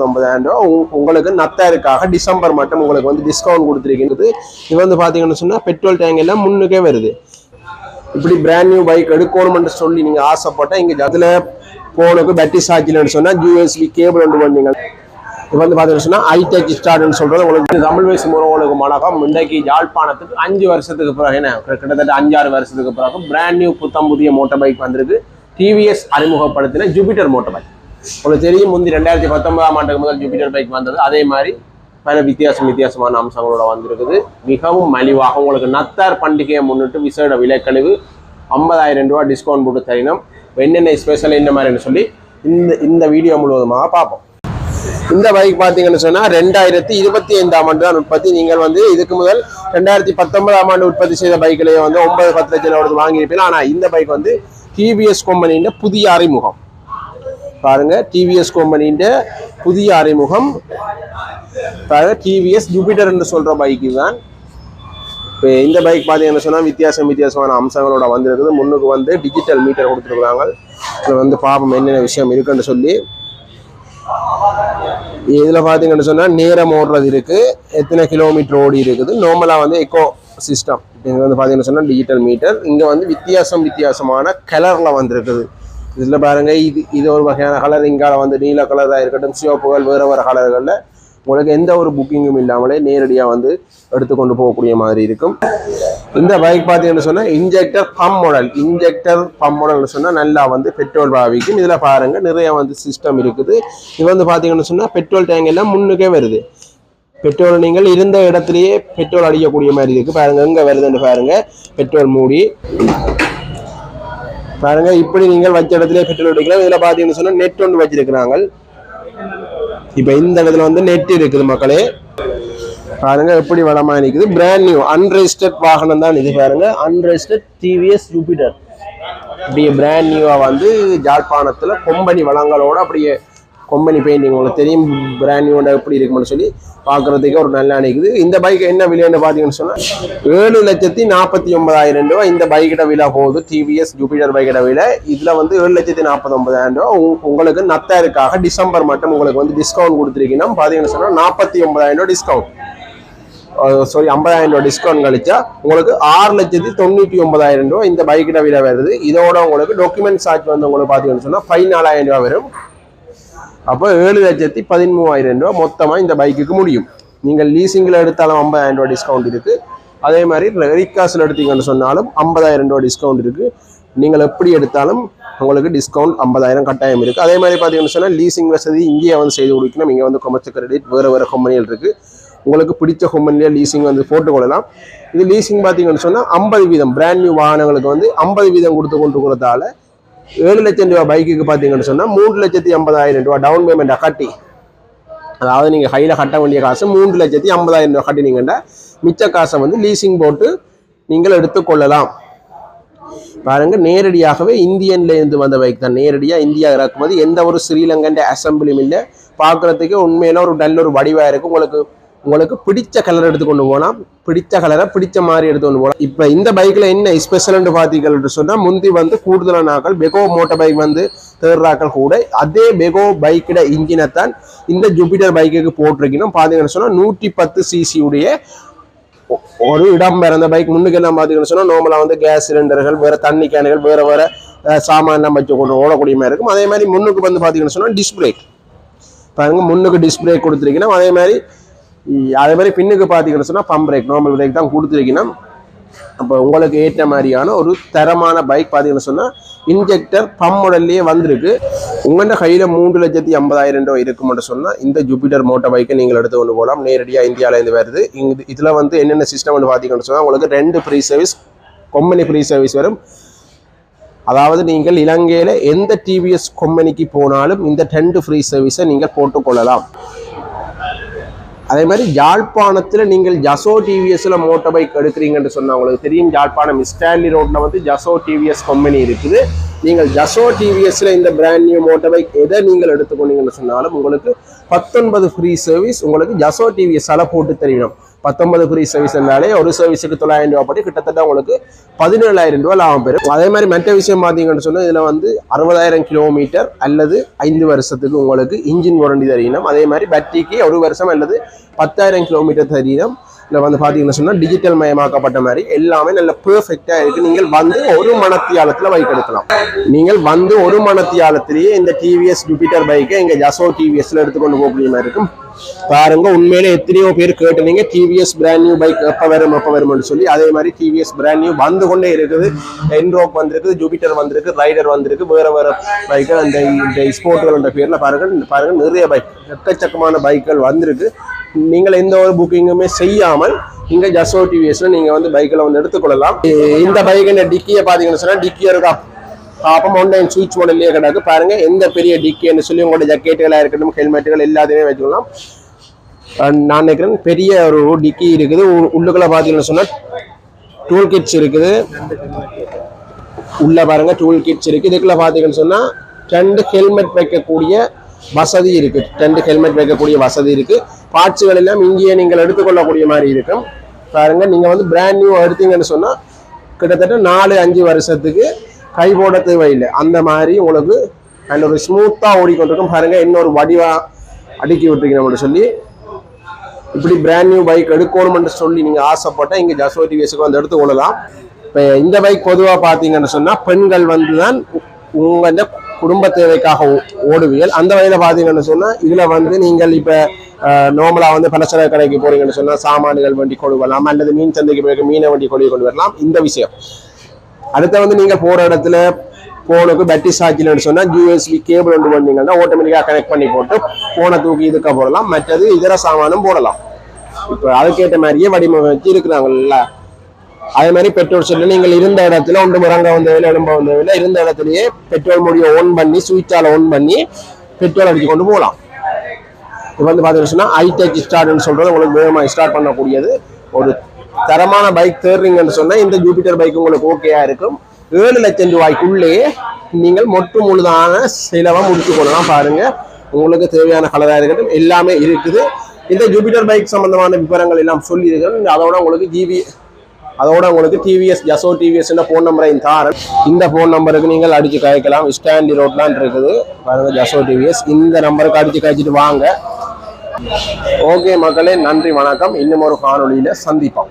ஒன்பதாயிரம் ரூபா. உங்களுக்கு நத்தாயிருக்காக டிசம்பர் மட்டும் உங்களுக்கு வந்து டிஸ்கவுண்ட் கொடுத்துருக்கின்றது இது வந்து பார்த்தீங்கன்னு சொன்னால் பெட்ரோல் டேங்க் எல்லாம் முன்னுக்கே வருது. இப்படி பிராண்ட் நியூ பைக் எடுக்கணும்னு சொல்லி நீங்கள் ஆசைப்பட்டால் இங்கே அதில் போனுக்கு பேட்டரி சார்ஜில்னு சொன்னால் யூஎஸ்பி கேபிள் ஒன்று வந்தீங்க இது வந்து பார்த்தீங்கன்னு சொன்னால் ஐடெக் ஸ்டார்ட்னு சொல்கிறது உங்களுக்கு தமிழ் வயசு முறவங்களுக்கு மனகம் இன்றைக்கு யாழ்ப்பாணத்துக்கு அஞ்சு வருஷத்துக்கு பிறகு என்ன? கிட்டத்தட்ட அஞ்சாறு வருஷத்துக்கு பிறகு பிராண்ட் நியூ புத்தம் புதிய மோட்டர் பைக் வந்திருக்கு டிவிஎஸ் அறிமுகப்படுத்தின ஜூபிட்டர் மோட்டர் பைக் உங்களுக்கு தெரியும் முந்தி ரெண்டாயிரத்தி பத்தொன்பதாம் ஆண்டுக்கு முதல் ஜூபிட்டர் பைக் வந்தது. அதே மாதிரி பல வித்தியாசம் வித்தியாசமான அம்சங்களோட வந்திருக்குது. மிகவும் மலிவாக உங்களுக்கு நத்தார் பண்டிகையை முன்னிட்டு விசேட விலைக்கழிவு ஐம்பதாயிரம் ரூபா டிஸ்கவுண்ட் போட்டு தரணும். என்னென்ன ஸ்பெஷல் என்ன மாதிரின்னு சொல்லி இந்த இந்த வீடியோ முழுவதுமாக பார்ப்போம். இந்த பைக் பார்த்தீங்கன்னு சொன்னா ரெண்டாயிரத்தி இருபத்தி ஐந்தாம் ஆண்டு தான் உற்பத்தி. நீங்கள் வந்து இதுக்கு முதல் ரெண்டாயிரத்தி பத்தொன்பதாம் ஆண்டு உற்பத்தி செய்த பைக்கிலேயே வந்து ஒன்பது பத்து லட்சம் வாங்கியிருப்பீங்க. ஆனால் இந்த பைக் வந்து டிவிஎஸ் கம்பெனியின் புதிய அறிமுகம். பாருங்க டிவிஎஸ் கம்பெனியின் புதிய அறிமுகம். பாருங்க டிவிஎஸ் ஜூபிட்டர் என்று சொல்ற பைக் தான் இப்போ இந்த பைக் பார்த்தீங்கன்னு சொன்னால் வித்தியாசம் வித்தியாசமான அம்சங்களோட வந்திருக்குது. முன்னுக்கு வந்து டிஜிட்டல் மீட்டர் கொடுத்துருக்குறாங்க. இதில் வந்து பாப்போம் என்னென்ன விஷயம் இருக்குன்னு சொல்லி. இதில் பார்த்தீங்கன்னு சொன்னால் நேரம் ஓடுறது இருக்குது எத்தனை கிலோமீட்டர் ஓடி இருக்குது. நார்மலாக வந்து எக்கோ சிஸ்டம் இங்கே வந்து பார்த்தீங்கன்னு சொன்னால் டிஜிட்டல் மீட்டர் இங்கே வந்து வித்தியாசம் வித்தியாசமான கலரில் வந்திருக்குது. இதில் பாருங்கள் இது இது ஒரு வகையான கலர் இங்கால வந்து நீல கலராக இருக்கட்டும் சிவப்புகள் வேறு வேறு கலர்களில் உங்களுக்கு எந்த ஒரு புக்கிங்கும் இல்லாமலே நேரடியாக வந்து எடுத்துக்கொண்டு போகக்கூடிய மாதிரி இருக்கும். இந்த பைக் பார்த்தீங்கன்னு சொன்னால் injector pump model injector pump மாடல்னு சொன்னால் நல்லா வந்து பெட்ரோல் பாவிக்கும். இதில் பாருங்கள் நிறைய வந்து சிஸ்டம் இருக்குது. இது வந்து பார்த்தீங்கன்னு சொன்னால் பெட்ரோல் டேங்க் எல்லாம் முன்னுக்கே வருது. பெட்ரோல் நீங்கள் இருந்த இடத்துலையே பெட்ரோல் அடிக்கக்கூடிய மாதிரி இருக்குது பாருங்க எங்கே வருதுன்னு பாருங்கள் பெட்ரோல் மூடி. பாருங்க இப்படி நீங்கள் வச்ச இடத்துல பெட்ரோல் எடுக்கலாம். இதுல பாத்தீங்கன்னு சொன்னா நெட் ஒன்று வச்சிருக்கிறாங்க. இப்ப இந்த இடத்துல வந்து நெட் இருக்குது மக்களே. பாருங்க எப்படி வளமா இருக்குது பிராண்ட் நியூ அன்ரெஜிஸ்டர்ட் வாகனம் தான் இது பாருங்க. அன்ரெஜிஸ்டர்ட் டிவிஎஸ் ஜூபிட்டர் அப்படியே பிராண்ட் நியூவா வந்து ஜாழ்ப்பாணத்துல கொம்பனி வளங்களோட அப்படியே கொம்பனி பெயிண்டிங் உங்களுக்கு தெரியும் பிராண்ட் நியூவோட எப்படி இருக்கும்னு சொல்லி பார்க்குறதுக்கே ஒரு நல்லா நினைக்குது இந்த பைக் என்ன விலைன்னு பார்த்தீங்கன்னு சொன்னால் ஏழு லட்சத்தி நாற்பத்தி ஒன்பதாயிரம் ரூபா இந்த பைக்கிட விலை போகுது டிவிஎஸ் ஜூபிட்டர் பைக்கிட விலை. இதில் வந்து ஏழு லட்சத்தி நாற்பத்தி ஒன்பதாயிரம் ரூபா உங்களுக்கு நத்தாருக்காக டிசம்பர் மட்டும் உங்களுக்கு வந்து டிஸ்கவுண்ட் கொடுத்துருக்கீங்கன்னா பார்த்தீங்கன்னு சொன்னால் நாற்பத்தி ஒன்பதாயிரம் ரூபா டிஸ்கவுண்ட் சாரி ஐம்பதாயிரம் ரூபாய் டிஸ்கவுண்ட் கழிச்சா உங்களுக்கு ஆறு லட்சத்தி தொண்ணூற்றி ஒன்பதாயிரம் ரூபா இந்த பைக்கிட்ட விலை வருது. இதோட உங்களுக்கு டாக்குமெண்ட் சார்ஜ் வந்து உங்களுக்கு பார்த்தீங்கன்னு சொன்னால் ஃபை நாலாயிரம் ரூபா வரும். அப்போ ஏழு லட்சத்தி பதிமூவாயிரம் ரூபா மொத்தமாக இந்த பைக்குக்கு முடியும். நீங்கள் லீசிங்கில் எடுத்தாலும் ஐம்பதாயிரம் ரூபா டிஸ்கவுண்ட் இருக்குது அதே மாதிரி ரீகாஸில் எடுத்தீங்கன்னு சொன்னாலும் ஐம்பதாயிரம் ரூபா டிஸ்கவுண்ட் இருக்குது நீங்கள் எப்படி எடுத்தாலும் உங்களுக்கு டிஸ்கவுண்ட் ஐம்பதாயிரம் கட்டாயம் இருக்குது அதே மாதிரி பார்த்தீங்கன்னு சொன்னால் லீசிங் வசதி இங்கேயே வந்து செய்து கொடுக்கணும். இங்கே வந்து கொமர்ஷியல் கிரெடிட் வேறு வேறு கம்பெனிகள் இருக்குது உங்களுக்கு பிடிச்ச கம்பெனிலே லீசிங் வந்து போட்டுக்கொள்ளலாம் இது லீசிங் பார்த்தீங்கன்னு சொன்னால் ஐம்பது வீதம் பிராண்ட் நியூ வாகனங்களுக்கு வந்து ஐம்பது வீதம் கொடுத்து கொண்டு இருக்கிறதால ஏழு லட்சம் ரூபாய் பைக்குக்கு பார்த்தீங்கன்னு சொன்னால் மூன்று லட்சத்தி ஐம்பதாயிரம் ரூபா டவுன் பேமெண்ட்டை கட்டி. அதாவது நீங்கள் கையில் கட்ட வேண்டிய காசு மூன்று லட்சத்தி ஐம்பதாயிரம் ரூபாய் கட்டினீங்கன்னா மிச்ச காசை வந்து லீசிங் போட்டு நீங்கள் எடுத்துக்கொள்ளலாம். பாருங்க நேரடியாகவே இந்தியன்ல இருந்து வந்த பைக் தான். நேரடியாக இந்தியா இறக்குமதி எந்த ஒரு ஸ்ரீலங்கன் அசம்பிளியும் இல்லை. பார்க்குறதுக்கே உண்மையில ஒரு நல்ல ஒரு வடிவாக இருக்குது உங்களுக்கு உங்களுக்கு பிடிச்ச கலர் எடுத்து கொண்டு போகலாம் பிடிச்ச கலரை பிடிச்ச மாதிரி எடுத்து கொண்டு போகலாம் இப்போ இந்த பைக்கில் என்ன ஸ்பெஷல்னு பார்த்தீங்கன்னு சொன்னால் முந்தி வந்து கூடுதலான நாட்கள் பெகோ மோட்டர் பைக் வந்து தேர்றாக்கள் கூட அதே பெகோ பைக்கிட இன்ஜினை தான் இந்த ஜூபிட்டர் பைக்குக்கு போட்டிருக்கணும். பார்த்தீங்கன்னு சொன்னால் நூற்றி பத்து சிசியுடைய ஒரு இடம் வேறு அந்த பைக் முன்னுக்கு என்ன பார்த்தீங்கன்னு சொன்னால் நார்மலாக வந்து கேஸ் சிலிண்டர்கள் வேறு தண்ணி கேனுகள் வேறு வேறு சாமான்லாம் வச்சு கொண்டு ஓடக்கூடிய மாதிரி இருக்கும். அதே மாதிரி முன்னுக்கு வந்து பார்த்தீங்கன்னு சொன்னால் டிஸ்பிளே பாருங்க முன்னுக்கு டிஸ்பிளே கொடுத்துருக்கீங்கன்னா அதே மாதிரி அதே மாதிரி பின்னுக்கு பார்த்தீங்கன்னு சொன்னால் பம்ப் பிரேக் நார்மல் பிரேக் தான் கொடுத்துருக்கணும். அப்போ உங்களுக்கு ஏற்ற மாதிரியான ஒரு தரமான பைக் பார்த்தீங்கன்னு சொன்னால் இன்ஜெக்டர் பம்ப் மாடல்லையே வந்திருக்கு. உங்கள்கிட்ட கையில் மூன்று லட்சத்தி ஐம்பதாயிரம் ரூபாய் இருக்கும்னு சொன்னால் இந்த ஜூபிட்டர் மோட்டர் பைக்கை நீங்கள் எடுத்து கொண்டு போகலாம். நேரடியாக இந்தியாவிலேருந்து வருது. இங்கே இதில் வந்து என்னென்ன சிஸ்டம் வந்து பார்த்தீங்கன்னு சொன்னால் உங்களுக்கு ரெண்டு free service company free service வரும். அதாவது நீங்கள் இலங்கையில் எந்த டிவிஎஸ் கம்பெனிக்கு போனாலும் இந்த ரெண்டு ஃப்ரீ சர்வீஸை நீங்கள் போட்டுக்கொள்ளலாம் அதே மாதிரி யாழ்ப்பாணத்தில் நீங்கள் ஜசோ டிவிஎஸ்ல மோட்டர் பைக் எடுக்கிறீங்கன்னு சொன்னால் உங்களுக்கு தெரியும் யாழ்ப்பாணம் ஸ்டான்லி ரோட்ல வந்து ஜசோ டிவிஎஸ் கம்பெனி இருக்குது. நீங்கள் ஜசோ டிவிஎஸ்ல இந்த பிராண்ட் நியூ மோட்டர் பைக் எதை நீங்கள் எடுத்துக்கொண்டீங்கன்னு சொன்னாலும் உங்களுக்கு பத்தொன்பது ஃப்ரீ சர்வீஸ் உங்களுக்கு ஜசோ டிவிஎஸ் போட்டு தெரியணும் பத்தொன்பது குறி சர்வீஸ்னாலே ஒரு சர்வீஸுக்கு தொள்ளாயிரம் ரூபா படி கிட்டத்தட்ட உங்களுக்கு பதினேழாயிரம் ரூபா லாபம் பெறும். அதே மாதிரி மற்ற விஷயம் பார்த்தீங்கன்னு சொன்னால் இதில் வந்து அறுபதாயிரம் கிலோமீட்டர் அல்லது ஐந்து வருஷத்துக்கு உங்களுக்கு இன்ஜின் வாரண்டி தரீனம். அதே மாதிரி பேட்டரிக்கு ஒரு வருஷம் அல்லது பத்தாயிரம் கிலோமீட்டர் தரீனம். இல்லை வந்து பார்த்தீங்கன்னு சொன்னால் டிஜிட்டல் மயமாக்கப்பட்ட மாதிரி எல்லாமே நல்ல பெர்ஃபெக்டாக இருக்குது நீங்கள் வந்து ஒரு மணத்தியாலத்தில் பைக் எடுக்கலாம். நீங்கள் வந்து ஒரு மணத்தியாலத்திலேயே இந்த டிவிஎஸ் ஜூபிட்டர் பைக்கை இங்கே ஜசோ டிவிஎஸ்ல எடுத்துக்கொண்டு போகக்கூடிய மாதிரி இருக்கும். பாருங்க உண்மையிலே எத்தனையோ பேர் கேட்டுனீங்க டிவிஎஸ் பிராண்ட் நியூ பைக் எப்போ வரும் எப்போ வரும்னு சொல்லி. அதே மாதிரி டிவிஎஸ் பிராண்ட் நியூ வந்து கொண்டே இருக்குது. என்ரோக் வந்திருக்கு ஜூபிட்டர் வந்திருக்கு ரைடர் வந்திருக்கு வேற வேற பைக்கு அந்த இந்த ஸ்போர்ட்டுகள் பேர்ல பாருங்க பாருங்க நிறைய பைக் எக்கச்சக்கமான பைக்குகள் வந்திருக்கு. நீங்கள் எந்த ஒரு புக்கிங்குமே செய்யாமல் இங்கே ஜசோ டிவிஎஸ்ல நீங்கள் வந்து பைக்கில் வந்து எடுத்துக்கொள்ளலாம். இந்த பைக்கின் டிக்கியை பார்த்தீங்கன்னு சொன்னால் டிக்கியாக இருக்கா? பாப்பம் ஆன்லைன் சுவிட்ச் மாடல்லையே கிடக்கு. பாருங்க எந்த பெரிய டிக்கின்னு சொல்லி உங்களோட ஜக்கெட்டுகளாக இருக்கட்டும் ஹெல்மெட்டுகள் எல்லாத்தையுமே வச்சுக்கலாம். நான் நினைக்கிறேன் பெரிய ஒரு டிக்கி இருக்குது. உ- உள்ளுக்குள்ள பார்த்தீங்கன்னு சொன்னால் டூல் கிட்ஸ் இருக்குது. உள்ள பாருங்க டூல் கிட்ஸ் இருக்குது இதுக்குள்ள பார்த்தீங்கன்னு சொன்னால் ரெண்டு ஹெல்மெட் வைக்கக்கூடிய வசதி இருக்கு. டென்ட் ஹெல்மெட் வைக்கக்கூடிய வசதி இருக்கு. பார்ட்ஸுகள் எல்லாம் இங்கேயே நீங்கள் எடுத்துக்கொள்ளக்கூடிய மாதிரி இருக்கும். பாருங்க நீங்க வந்து பிராண்ட் நியூ எடுத்தீங்கன்னு சொன்னா கிட்டத்தட்ட நாலு அஞ்சு வருஷத்துக்கு கை போட தேவையில்லை. அந்த மாதிரி உங்களுக்கு அண்ட் ஒரு ஸ்மூத்தாக ஓடிக்கொண்டிருக்கும். பாருங்க இன்னொரு வடிவா அடுக்கி விட்டுருக்கீங்க சொல்லி. இப்படி பிராண்ட் நியூ பைக் எடுக்கணும்னு சொல்லி நீங்கள் ஆசைப்பட்டால் இங்கே ஜசோ டிவிஎஸ்க்கு வந்து எடுத்துக்கொள்ளலாம். இப்போ இந்த பைக் பொதுவாக பார்த்தீங்கன்னு சொன்னால் பெண்கள் வந்து தான் உங்கள் குடும்ப தேவைக்காக ஓ- அந்த வகையில் பார்த்தீங்கன்னு சொன்னால் இதில் வந்து நீங்கள் இப்போ நார்மலாக வந்து பலசர கடைக்கு போறீங்கன்னு சொன்னால் சாமான்கள் வண்டி கொண்டு வரலாம் அல்லது மீன் சந்தைக்கு போய் மீனை வண்டி கொண்டு கொண்டு வரலாம். இந்த விஷயம். அடுத்த வந்து நீங்கள் போகிற இடத்துல போனுக்கு பேட்டரி சார்ஜில்னு சொன்னால் யூஎஸ்பி கேபிள் ஒன்று வந்தீங்கன்னா ஆட்டோமேட்டிக்காக கனெக்ட் பண்ணி போட்டு போனை தூக்கி இதுக்க போடலாம். மற்றது இதர சாமானும் போடலாம். இப்போ அதுக்கேற்ற மாதிரியே வடிவமைச்சு இருக்கிறாங்கல்ல அதே மாதிரி பெட்ரோல் செல்லு நீங்கள் இருந்த இடத்துல ஒன்று முறங்க வந்ததில்லை எலும்ப வந்ததில்லை இருந்த இடத்துலயே பெட்ரோல் முடிய ஓன் பண்ணி சுவிட்சால ஓன் பண்ணி பெட்ரோல் அடிச்சு கொண்டு போகலாம். இப்போ வந்து பார்த்தீங்கன்னு ஹைடெக் ஸ்டார்ட்னு சொல்கிறது உங்களுக்கு வேகமாக ஸ்டார்ட் பண்ணக்கூடியது. ஒரு தரமான பைக் தேடுறீங்கன்னு சொன்னால் இந்த ஜூபிட்டர் பைக் உங்களுக்கு ஓகேயாக இருக்கும். ஏழு லட்சம் ரூபாய்க்குள்ளேயே நீங்கள் மொட்டு முழுதான செலவை முடிச்சு கொள்ளலாம் பாருங்கள் உங்களுக்கு தேவையான கலராக இருக்கட்டும் எல்லாமே இருக்குது. இந்த ஜூபிட்டர் பைக் சம்பந்தமான விவரங்கள் எல்லாம் சொல்லியிருக்கிறோம் அதோட உங்களுக்கு ஜிவி அதோட உங்களுக்கு டிவிஎஸ் ஜசோ டிவிஎஸ் ஃபோன் நம்பரையும் தாரன். இந்த ஃபோன் நம்பருக்கு நீங்கள் அடித்து கழிக்கலாம். ஸ்டாண்டி ரோட்லாம் இருக்குது. பாருங்கள் ஜசோ டிவிஎஸ் இந்த நம்பருக்கு அடித்து கழிச்சிட்டு வாங்க. ஓகே மக்களே நன்றி வணக்கம். இன்னும் ஒரு காணொலியில் சந்திப்போம்.